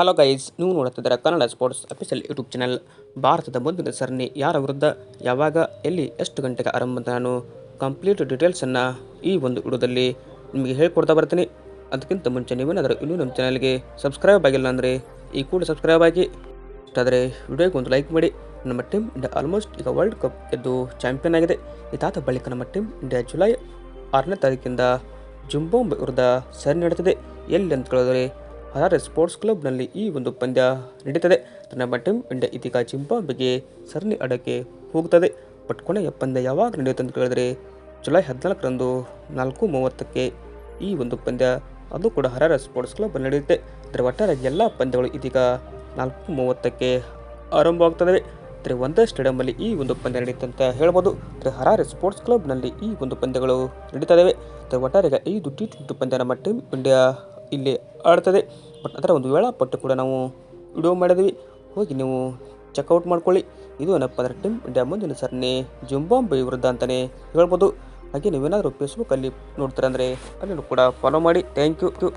Hello guys ನೀವು ನೋಡುತ್ತಿದ್ದರೆ Kannada sports official YouTube channel ಭಾರತದ ಮುಂದಿನ ಸರಣಿ ಯಾರ ವಿರುದ್ಧ, ಯಾವಾಗ, ಎಲ್ಲಿ, ಎಷ್ಟು ಗಂಟೆಗೆ ಆರಂಭ ಅಂತ ನಾನು ಕಂಪ್ಲೀಟ್ ಡೀಟೇಲ್ಸನ್ನು ಈ ಒಂದು ವಿಡಿಯೋದಲ್ಲಿ ನಿಮಗೆ ಹೇಳ್ಕೊಡ್ತಾ ಬರ್ತೀನಿ. ಅದಕ್ಕಿಂತ ಮುಂಚೆ ನೀವೇನಾದರೂ ಇನ್ನೂ ನಮ್ಮ ಚಾನಲ್ಗೆ ಸಬ್ಸ್ಕ್ರೈಬ್ ಆಗಿಲ್ಲ ಅಂದರೆ ಈ ಕೂಡ ಸಬ್ಸ್ಕ್ರೈಬ್ ಆಗಿ. ಇಷ್ಟಾದರೆ ವಿಡಿಯೋಗೆ ಒಂದು ಲೈಕ್ ಮಾಡಿ. ನಮ್ಮ ಟೀಮ್ ಇಂಡಿಯಾ ಆಲ್ಮೋಸ್ಟ್ ಈಗ ವರ್ಲ್ಡ್ ಕಪ್ ಎದ್ದು ಚಾಂಪಿಯನ್ ಆಗಿದೆ. ಇದಾದ ಬಳಿಕ ನಮ್ಮ ಟೀಮ್ ಇಂಡಿಯಾ ಜುಲೈ ಆರನೇ ತಾರೀಕಿಂದ ಜುಂಬೋಂಬೆ ವಿರುದ್ಧ ಸರಣಿ ನಡೆದಿದೆ ಎಲ್ಲಿ ಅಂತ ಕೇಳಿದ್ರೆ ಹರಾರೆ ಸ್ಪೋರ್ಟ್ಸ್ ಕ್ಲಬ್ನಲ್ಲಿ ಈ ಒಂದು ಪಂದ್ಯ ನಡೀತದೆ. ನಮ್ಮ ಟೀಮ್ ಇಂಡಿಯಾ ಇದೀಗ ಜಿಂಬಾಬ್ವೆಗೆ ಸರಣಿ ಆಡೋಕ್ಕೆ ಹೋಗುತ್ತದೆ ಬಟ್ ಕೊನೆಯ ಪಂದ್ಯ ಯಾವಾಗ ನಡೆಯುತ್ತೆ ಅಂತ ಕೇಳಿದ್ರೆ ಜುಲೈ ಹದಿನಾಲ್ಕರಂದು ನಾಲ್ಕು ಮೂವತ್ತಕ್ಕೆ ಈ ಒಂದು ಪಂದ್ಯ. ಅದು ಕೂಡ ಹರಾರ ಸ್ಪೋರ್ಟ್ಸ್ ಕ್ಲಬ್ ನಡೆಯುತ್ತೆ. ಅಂದರೆ ಒಟ್ಟಾರೆ ಎಲ್ಲ ಪಂದ್ಯಗಳು ಇದೀಗ ನಾಲ್ಕು ಮೂವತ್ತಕ್ಕೆ ಆರಂಭವಾಗ್ತದೆ ಅಂದರೆ ಒಂದೇ ಸ್ಟೇಡಿಯಂನಲ್ಲಿ ಈ ಒಂದು ಪಂದ್ಯ ನಡೆಯುತ್ತೆ ಅಂತ ಹೇಳ್ಬೋದು. ಅಂದರೆ ಹರಾರೆ ಸ್ಪೋರ್ಟ್ಸ್ ಕ್ಲಬ್ನಲ್ಲಿ ಈ ಒಂದು ಪಂದ್ಯಗಳು ನಡೀತಾ ಇದ್ದಾವೆ ಅಂದರೆ ಒಟ್ಟಾರೆ ಐದು ಟಿ ಟ್ವೆಂಟಿ ಪಂದ್ಯ ನಮ್ಮ ಟೀಮ್ ಇಂಡಿಯಾ ಇಲ್ಲಿ ಆಡ್ತದೆ. ಬಟ್ ಅದರ ಒಂದು ವೇಳಾಪಟ್ಟು ಕೂಡ ನಾವು ವಿಡಿಯೋ ಮಾಡಿದ್ವಿ. ಹೋಗಿ ನೀವು ಚೆಕ್ಔಟ್ ಮಾಡ್ಕೊಳ್ಳಿ. ಇದು ಏನಪ್ಪ ಅಂದರೆ ಟೀಮ್ ಇಂಡಿಯಾ ಮುಂದಿನ ಸರಣಿ ಜಿಂಬಾಂಬೆ ವಿರುದ್ಧ ಅಂತಲೇ ಹೇಳ್ಬೋದು. ಹಾಗೆ ನೀವೇನಾದರೂ ಫೇಸ್ಬುಕ್ಕಲ್ಲಿ ನೋಡ್ತೀರಂದರೆ ಅಲ್ಲಿ ಕೂಡ ಫಾಲೋ ಮಾಡಿ. Thank you